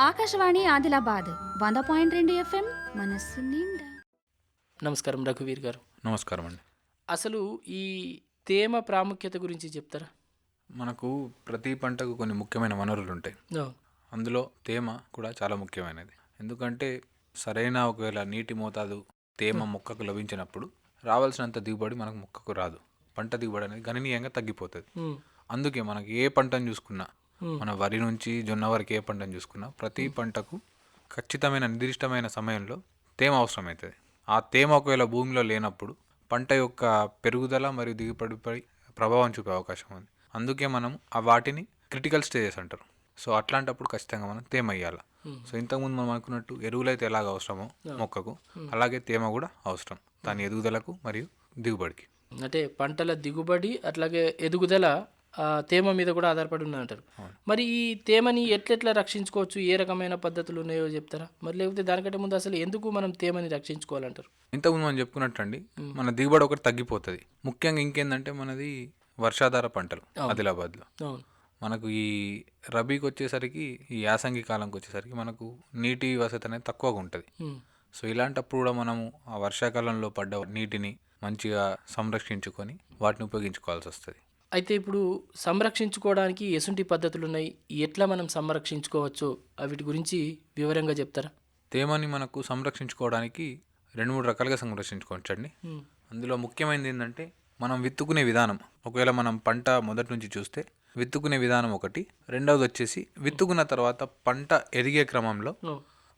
ఆకాశవాణి ఆదిలాబాద్ వంద పాయింట్ రెండు ఎఫ్ఎం మనస్సు నిండా. నమస్కారం రఘువీర్ గారు. నమస్కారం అండి. అసలు ఈ తేమ ప్రాముఖ్యత గురించి చెప్తారా? మనకు ప్రతి పంటకు కొన్ని ముఖ్యమైన వనరులు ఉంటాయి. ఓ, అందులో తేమ కూడా చాలా ముఖ్యమైనది. ఎందుకంటే సరైన ఒకవేళ నీటి మోతాదు తేమ మొక్కకు లభించినప్పుడు రావాల్సినంత దిగుబడి మనకు మొక్కకు రాదు. పంట దిగుబడి అనేది గణనీయంగా తగ్గిపోతుంది. అందుకే మనకి ఏ పంటను చూసుకున్నా. మన వరి నుంచి జొన్న వరకు ఏ పంటను చూసుకున్నా ప్రతి పంటకు ఖచ్చితమైన నిర్దిష్టమైన సమయంలో తేమ అవసరమవుతుంది ఆ తేమ ఒకవేళ భూమిలో లేనప్పుడు పంట యొక్క పెరుగుదల మరియు దిగుబడిపై ప్రభావం చూపే అవకాశం ఉంది. అందుకే మనం ఆ వాటిని క్రిటికల్ స్టేజెస్ అంటారు. సో అట్లాంటప్పుడు ఖచ్చితంగా మనం తేమ వేయాలి సో ఇంతకుముందు మనం అనుకున్నట్టు ఎరువులు అయితే ఎలాగ అవసరమో మొక్కకు అలాగే తేమ కూడా అవసరం. దాని ఎదుగుదలకు మరియు దిగుబడికి. అంటే పంటల దిగుబడి అట్లాగే ఎదుగుదల తేమ మీద కూడా ఆధారపడి ఉన్నదంటారు మరి ఈ తేమని ఎట్లెట్లా రక్షించుకోవచ్చు? ఏ రకమైన పద్ధతులు ఉన్నాయో చెప్తారా? మరి లేకపోతే దానికంటే ముందు అసలు ఎందుకు మనం తేమని రక్షించుకోవాలంటారు? ఇంతకుముందు మనం చెప్పుకున్నట్టండి మన దిగుబడి ఒకటి తగ్గిపోతుంది. ముఖ్యంగా ఇంకేందంటే మనది వర్షాధార పంటలు ఆదిలాబాద్లో. మనకు ఈ రబీకి వచ్చేసరికి ఈ యాసంగి కాలంకి వచ్చేసరికి మనకు నీటి వసతి అనేది తక్కువగా ఉంటుంది. సో ఇలాంటప్పుడు కూడా మనము ఆ వర్షాకాలంలో పడ్డ నీటిని మంచిగా సంరక్షించుకొని వాటిని ఉపయోగించుకోవాల్సి వస్తుంది. అయితే ఇప్పుడు సంరక్షించుకోవడానికి ఎసుంటి పద్ధతులు ఉన్నాయి ఎట్లా మనం సంరక్షించుకోవచ్చు? వీటి గురించి వివరంగా చెప్తారా? తేమని మనకు సంరక్షించుకోవడానికి రెండు మూడు రకాలుగా సంరక్షించుకోవచ్చండి అందులో ముఖ్యమైనది ఏంటంటే మనం విత్తుకునే విధానం. ఒకవేళ మనం పంట మొదటి నుంచి చూస్తే విత్తుకునే విధానం ఒకటి. రెండవది వచ్చేసి విత్తుకున్న తర్వాత పంట ఎదిగే క్రమంలో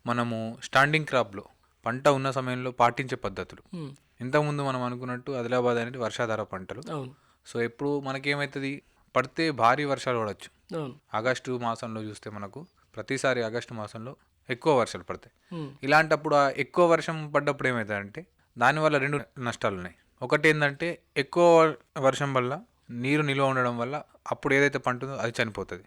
మనము స్టాండింగ్ క్రాప్లో పంట ఉన్న సమయంలో పాటించే పద్ధతులు. ఇంతకుముందు మనం అనుకున్నట్టు ఆదిలాబాద్ అనేది వర్షాధార పంటలు. సో ఎప్పుడు మనకేమవుతుంది పడితే భారీ వర్షాలు పడవచ్చు ఆగస్టు మాసంలో చూస్తే మనకు ప్రతిసారి ఆగస్టు మాసంలో ఎక్కువ వర్షాలు పడతాయి. ఇలాంటప్పుడు ఆ ఎక్కువ వర్షం పడ్డప్పుడు ఏమవుతుందంటే దానివల్ల రెండు నష్టాలు ఉన్నాయి ఒకటి ఏంటంటే ఎక్కువ వర్షం వల్ల నీరు నిల్వ ఉండడం వల్ల అప్పుడు ఏదైతే పంట ఉందో అది చనిపోతుంది.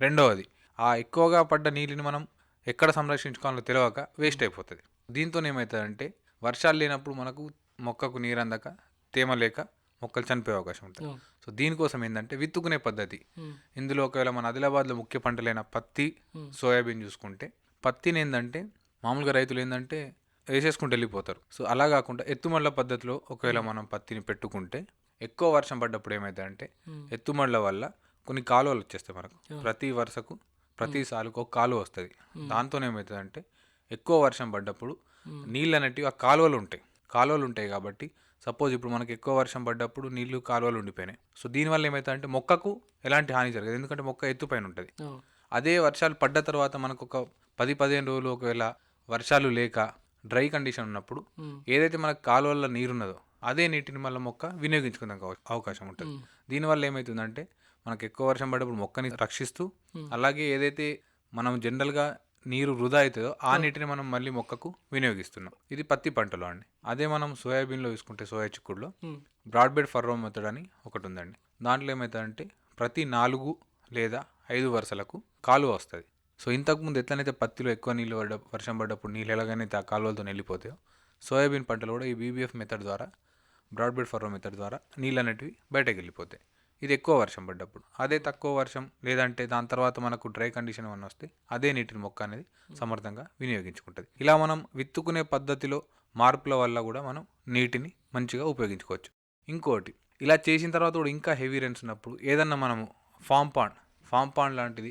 రెండవది ఆ ఎక్కువగా పడ్డ నీటిని మనం ఎక్కడ సంరక్షించుకోవాలో తెలియక వేస్ట్ అయిపోతుంది. దీంతో ఏమవుతుందంటే వర్షాలు లేనప్పుడు మనకు మొక్కకు నీరు అందక తేమ లేక మొక్కలు చనిపోయే అవకాశం ఉంటుంది. సో దీనికోసం ఏంటంటే విత్తుకునే పద్ధతి. ఇందులో ఒకవేళ మన ఆదిలాబాద్లో ముఖ్య పంటలైన పత్తి సోయాబీన్ చూసుకుంటే పత్తిని ఏంటంటే మామూలుగా రైతులు ఏంటంటే వేసేసుకుంటూ వెళ్ళిపోతారు. సో అలా కాకుండా ఎత్తుమళ్ళ పద్ధతిలో ఒకవేళ మనం పత్తిని పెట్టుకుంటే ఎక్కువ వర్షం పడ్డప్పుడు ఏమవుతుందంటే ఎత్తుమళ్ళ వల్ల కొన్ని కాలువలు వచ్చేస్తాయి మనకు. ప్రతి వరుసకు ప్రతి సాలుకు ఒక కాలువ వస్తుంది. దాంతో ఏమవుతుందంటే ఎక్కువ వర్షం పడ్డప్పుడు నీళ్ళు అనేటివి ఆ కాలువలు ఉంటాయి. కాలువలు ఉంటాయి కాబట్టి సపోజ్ ఇప్పుడు మనకి ఎక్కువ వర్షం పడ్డప్పుడు నీళ్ళు కాలువలు ఉండిపోయినాయి. సో దీనివల్ల ఏమవుతుందంటే మొక్కకు ఎలాంటి హాని జరగదు. ఎందుకంటే మొక్క ఎత్తుపైన ఉంటుంది. అదే వర్షాలు పడ్డ తర్వాత మనకు ఒక పది పదిహేను రోజులు ఒకవేళ వర్షాలు లేక డ్రై కండిషన్ ఉన్నప్పుడు ఏదైతే మనకు కాలువల్లో నీరున్నదో అదే నీటిని మళ్ళీ మొక్క వినియోగించుకునే అవకాశం ఉంటుంది. దీనివల్ల ఏమవుతుందంటే మనకు ఎక్కువ వర్షం పడ్డప్పుడు మొక్కని రక్షిస్తూ అలాగే ఏదైతే మనం జనరల్గా నీరు వృధా అవుతుందో ఆ నీటిని మనం మళ్ళీ మొక్కకు వినియోగిస్తున్నాం. ఇది పత్తి పంటలో అండి. అదే మనం సోయాబీన్లో చూసుకుంటే సోయా చిక్కుడులో బ్రాడ్ బెడ్ ఫర్రో మెథడ్ అని ఒకటి ఉందండి. దాంట్లో ఏమవుతుందంటే ప్రతి నాలుగు లేదా ఐదు వరుసలకు కాలువ వస్తుంది. సో ఇంతకుముందు ఎట్లనైతే పత్తిలో ఎక్కువ నీళ్ళు పడ్డ వర్షం పడ్డప్పుడు నీళ్ళు ఎలాగైతే ఆ కాలువలతో వెళ్ళిపోతాయో సోయాబీన్ పంటలు కూడా ఈ బీబీఎఫ్ మెథడ్ ద్వారా బ్రాడ్ బెడ్ ఫర్రో మెథడ్ ద్వారా నీళ్ళు అనేటివి బయటకు వెళ్ళిపోతాయి. ఇది ఎక్కువ వర్షం పడ్డప్పుడు. అదే తక్కువ వర్షం లేదంటే దాని తర్వాత మనకు డ్రై కండిషన్ ఏమన్నా వస్తే అదే నీటిని మొక్క అనేది సమర్థంగా వినియోగించుకుంటుంది. ఇలా మనం విత్తుకునే పద్ధతిలో మార్పుల వల్ల కూడా మనం నీటిని మంచిగా ఉపయోగించుకోవచ్చు. ఇంకోటి ఇలా చేసిన తర్వాత కూడా ఇంకా హెవీ రెన్స్ ఉన్నప్పుడు ఏదన్నా మనము ఫామ్ పాండ్ ఫామ్ పాండ్ లాంటిది.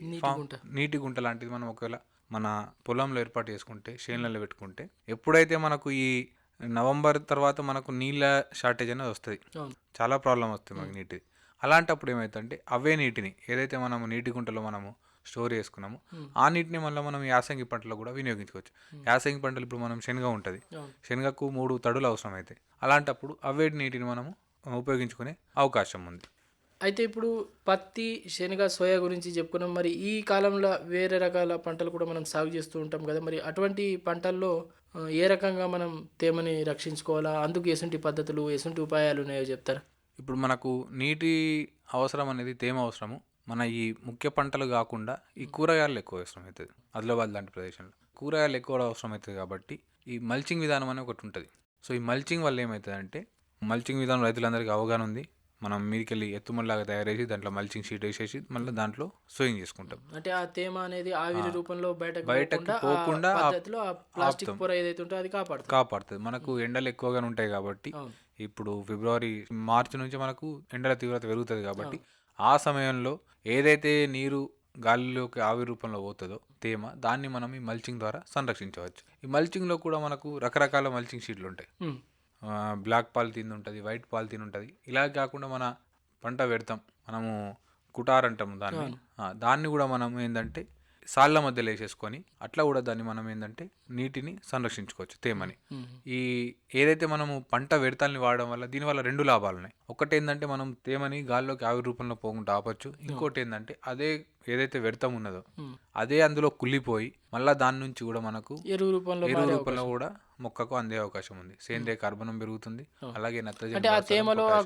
నీటి గుంట. లాంటిది మనం ఒకవేళ మన పొలంలో ఏర్పాటు చేసుకుంటే చేనులలో పెట్టుకుంటే ఎప్పుడైతే మనకు ఈ నవంబర్ తర్వాత మనకు నీళ్ళ షార్టేజ్ అనేది వస్తుంది చాలా ప్రాబ్లం వస్తుంది మనకి నీటిది. అలాంటప్పుడు ఏమవుతుందంటే అవే నీటిని ఏదైతే మనము నీటి గుంటలో మనము స్టోర్ చేసుకున్నామో ఆ నీటిని మళ్ళీ మనం యాసంగి పంటలో కూడా వినియోగించుకోవచ్చు. యాసంగి పంటలు ఇప్పుడు మనం శనగ ఉంటుంది. శనగకు మూడు తడులు అవసరం అవుతాయి అలాంటప్పుడు అవే నీటిని మనము ఉపయోగించుకునే అవకాశం ఉంది. అయితే ఇప్పుడు పత్తి శనగ సోయా గురించి చెప్పుకున్నాం. మరి ఈ కాలంలో వేరే రకాల పంటలు కూడా మనం సాగు చేస్తూ ఉంటాం కదా. మరి అటువంటి పంటల్లో ఏ రకంగా మనం తేమని రక్షించుకోవాలా? అందుకు ఎసుంటి పద్ధతులు ఎసుంటి ఉపాయాలు ఉన్నాయో చెప్తారా? ఇప్పుడు మనకు నీటి అవసరం అనేది తేమ అవసరము. మన ఈ ముఖ్య పంటలు కాకుండా ఈ కూరగాయలు ఎక్కువ అవసరం అవుతుంది ఆదిలాబాద్ లాంటి ప్రదేశంలో కూరగాయలు ఎక్కువ అవసరం అవుతుంది కాబట్టి ఈ మల్చింగ్ విధానం అని ఒకటి ఉంటుంది. సో ఈ మల్చింగ్ వల్ల ఏమవుతుందంటే మల్చింగ్ విధానం రైతులందరికీ అవగాహన ఉంది. మనం మీదకెళ్ళి ఎత్తుమల్లాగా తయారు చేసి దాంట్లో మల్చింగ్ షీట్ వేసేసి మళ్ళీ దాంట్లో సోయింగ్ చేసుకుంటాం. అంటే ఆ తేమ అనేది ఆవిరి రూపంలో బయటకు బయటకు పోకుండా పద్ధతిలో ప్లాస్టిక్ పొర ఏదైతే ఉంటుందో అది కాపాడుతుంది కాపాడుతుంది. మనకు ఎండలు ఎక్కువగా ఉంటాయి కాబట్టి ఇప్పుడు ఫిబ్రవరి మార్చి నుంచి మనకు ఎండల తీవ్రత పెరుగుతుంది కాబట్టి ఆ సమయంలో ఏదైతే నీరు గాలిలోకి ఆవిరి రూపంలో పోతుందో తేమ దాన్ని మనం ఈ మల్చింగ్ ద్వారా సంరక్షించవచ్చు. ఈ మల్చింగ్లో కూడా మనకు రకరకాల మల్చింగ్ షీట్లు ఉంటాయి. బ్లాక్ పాలిథీన్ ఉంటుంది వైట్ పాలిథీన్ ఉంటుంది ఇలా కాకుండా మన పంట పెడతాం మనము కుటార్ అంటాము దాన్ని దాన్ని కూడా మనం ఏంటంటే సాళ్ళ మధ్యలో వేసేసుకొని అట్లా కూడా దాన్ని మనం ఏంటంటే నీటిని సంరక్షించుకోవచ్చు తేమని. ఈ ఏదైతే మనము పంట వ్యర్థాలని వాడడం వల్ల దీనివల్ల రెండు లాభాలు ఉన్నాయి ఒకటి ఏంటంటే మనం తేమని గాల్లోకి ఆవిరి రూపంలో పోకుండా ఆపచ్చు. ఇంకోటి ఏంటంటే అదే ఏదైతే వ్యర్థం ఉన్నదో. అదే అందులో కుళ్ళిపోయి మళ్ళీ దాని నుంచి కూడా మనకు ఎరువు రూపంలో ఎరువు రూపంలో కూడా మొక్కకు అందే అవకాశం ఉంది. సేంద్రియ కార్బనం పెరుగుతుంది అలాగే నత్రజని.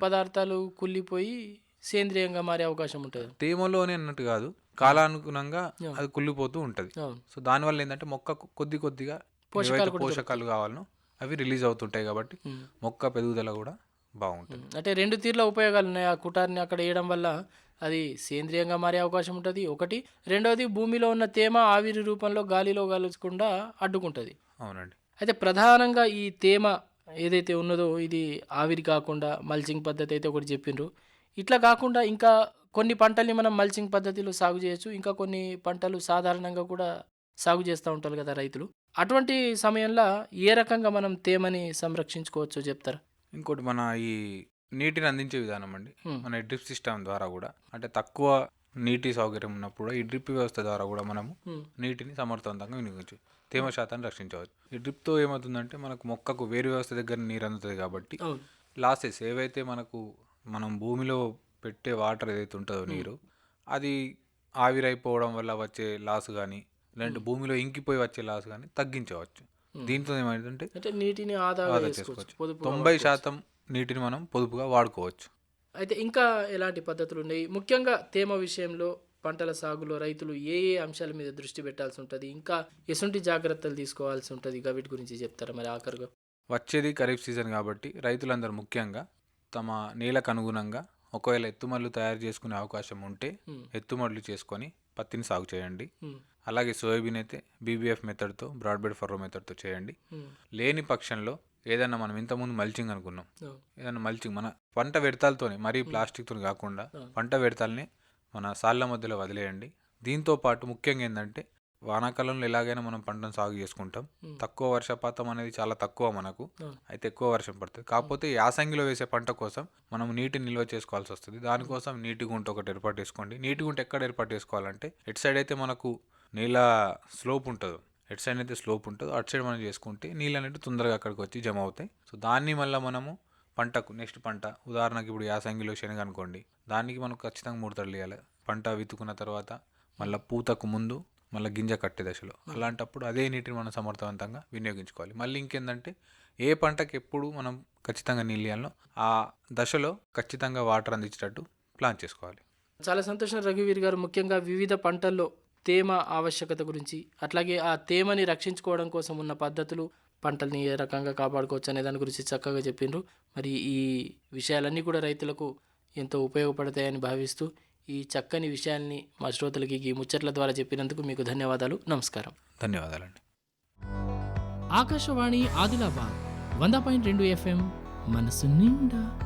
పదార్థాలు కుళ్ళిపోయి సేంద్రియంగా మారే అవకాశం ఉంటుంది. తేమలోనే అన్నట్టు కాదు కాలానుగుణంగా అది కుళ్ళిపోతూ ఉంటది. సో దానివల్ల ఏంటంటే మొక్కకు కొద్ది కొద్దిగా పోషకాలు పోషకాలు కావాలనో అవి రిలీజ్ అవుతుంటాయి కాబట్టి. మొక్క పెరుగుదల కూడా బాగుంటుంది. అంటే రెండు తీర్ల ఉపయోగాలు ఉన్నాయి. ఆ కుటార్ని అక్కడ వేయడం వల్ల అది సేంద్రియంగా మారే అవకాశం ఉంటుంది. ఒకటి రెండవది భూమిలో ఉన్న తేమ ఆవిరి రూపంలో గాలిలో కలచకుండా అడ్డుకుంటుంది. అవునండి. అయితే ప్రధానంగా ఈ తేమ ఏదైతే ఉన్నదో ఇది ఆవిరి కాకుండా మల్చింగ్ పద్ధతి అయితే ఒకటి చెప్పిండ్రు ఇట్లా కాకుండా ఇంకా కొన్ని పంటల్ని మనం మల్చింగ్ పద్ధతిలో సాగు చేయొచ్చు. ఇంకా కొన్ని పంటలు సాధారణంగా కూడా సాగు చేస్తూ ఉంటారు కదా రైతులు. అటువంటి సమయంలో ఏ రకంగా మనం తేమని సంరక్షించుకోవచ్చో చెప్తారా? ఇంకోటి మన ఈ నీటిని అందించే విధానం అండి. మన డ్రిప్ సిస్టమ్ ద్వారా కూడా అంటే తక్కువ నీటి సౌకర్యం ఉన్నప్పుడు ఈ డ్రిప్ వ్యవస్థ ద్వారా కూడా మనము నీటిని సమర్థవంతంగా వినియోగించవచ్చు తేమ శాతాన్ని రక్షించవచ్చు. ఈ డ్రిప్తో ఏమవుతుందంటే మనకు మొక్కకు వేరు వ్యవస్థ దగ్గర నీరు అందుతుంది కాబట్టి లాసెస్ ఏవైతే మనకు మనం భూమిలో పెట్టే వాటర్ ఏదైతే ఉంటుందో నీరు అది ఆవిరైపోవడం వల్ల వచ్చే లాస్ కానీ లేదంటే భూమిలో ఇంకిపోయి వచ్చే లాస్ కానీ తగ్గించవచ్చు. దీంతో ఏమైందంటే అంటే నీటిని ఆదా ఆదా చేసుకోవచ్చు. పొదుపు తొంభై శాతం నీటిని మనం పొదుపుగా వాడుకోవచ్చు. అయితే ఇంకా ఎలాంటి పద్ధతులు ఉన్నాయి? ముఖ్యంగా తేమ విషయంలో పంటల సాగులో రైతులు ఏ ఏ అంశాల మీద దృష్టి పెట్టాల్సి ఉంటుంది? ఇంకా ఎటువంటి జాగ్రత్తలు తీసుకోవాల్సి ఉంటుంది? వీటి గురించి చెప్తారా మరి ఆఖరుగా? వచ్చేది ఖరీఫ్ సీజన్ కాబట్టి రైతులందరూ ముఖ్యంగా తమ నేలకు అనుగుణంగా ఒకవేళ ఎత్తుమళ్ళు తయారు చేసుకునే అవకాశం ఉంటే ఉమ్, ఎత్తుమళ్ళు చేసుకొని పత్తిని సాగు చేయండి. అలాగే సోయాబీన్ అయితే బీబీఎఫ్ మెథడ్తో బ్రాడ్బెడ్ ఫర్రో మెథడ్తో చేయండి. లేని పక్షంలో ఏదన్నా మనం ఇంతకుముందు మల్చింగ్ అనుకున్నాం. ఏదన్నా మల్చింగ్ మన పంట వ్యర్థాలతోనే మరీ ప్లాస్టిక్తో కాకుండా. పంట వ్యర్థాలని మన సాళ్ళ మధ్యలో వదిలేయండి. దీంతో పాటు ముఖ్యంగా ఏంటంటే వానాకాలంలో ఎలాగైనా మనం పంటను సాగు చేసుకుంటాం. తక్కువ వర్షపాతం అనేది చాలా తక్కువ మనకు. అయితే ఎక్కువ వర్షం పడుతుంది. కాకపోతే యాసంగిలో వేసే పంట కోసం మనం నీటిని నిల్వ చేసుకోవాల్సి వస్తుంది. దానికోసం నీటి గుంట ఒకటి ఏర్పాటు చేసుకోండి. నీటి గుంట ఎక్కడ ఏర్పాటు చేసుకోవాలంటే ఎటు సైడ్ అయితే మనకు నీళ్ళ స్లోప్ ఉంటుందో ఎటు సైడ్ అయితే స్లోప్ ఉంటుందో అటు సైడ్ మనం చేసుకుంటే నీళ్ళు అనేవి తొందరగా అక్కడికి వచ్చి జమ అవుతాయి. సో దాన్ని మళ్ళీ మనము పంటకు నెక్స్ట్ పంట ఉదాహరణకి ఇప్పుడు యాసంగిలో శనగ అనుకోండి. దానికి మనం ఖచ్చితంగా మూడు తరలు వేయాలి. పంట విత్తుకున్న తర్వాత మళ్ళీ పూతకు ముందు మళ్ళీ గింజ కట్టే దశలో. అలాంటప్పుడు అదే నీటిని మనం సమర్థవంతంగా వినియోగించుకోవాలి. మళ్ళీ ఇంకేందంటే ఏ పంటకి ఎప్పుడు మనం ఖచ్చితంగా నీళ్ళు ఇవ్వాలో ఆ దశలో ఖచ్చితంగా వాటర్ అందించేటట్టు ప్లాన్ చేసుకోవాలి. చాలా సంతోషం రఘువీర్ గారు. ముఖ్యంగా వివిధ పంటల్లో తేమ ఆవశ్యకత గురించి అట్లాగే ఆ తేమని రక్షించుకోవడం కోసం ఉన్న పద్ధతులు పంటల్ని ఏ రకంగా కాపాడుకోవచ్చు అనే దాని గురించి చక్కగా చెప్పిండ్రు మరి ఈ విషయాలన్నీ కూడా రైతులకు ఎంతో ఉపయోగపడతాయని భావిస్తూ ఈ చక్కని విషయాల్ని మా శ్రోతలకి ఈ ముచ్చట్ల ద్వారా చెప్పినందుకు మీకు ధన్యవాదాలు. నమస్కారం. ధన్యవాదాలండి. ఆకాశవాణి ఆదిలాబాద్ వంద పాయింట్ రెండు ఎఫ్ఎం మనసు నిండా.